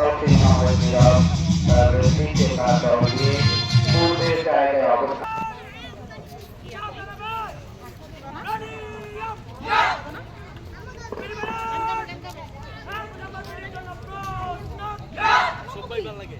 south সমাজ club রসিকে কাজ পূর্বের জায়গায় অবস্থান সবাই ভালো লাগে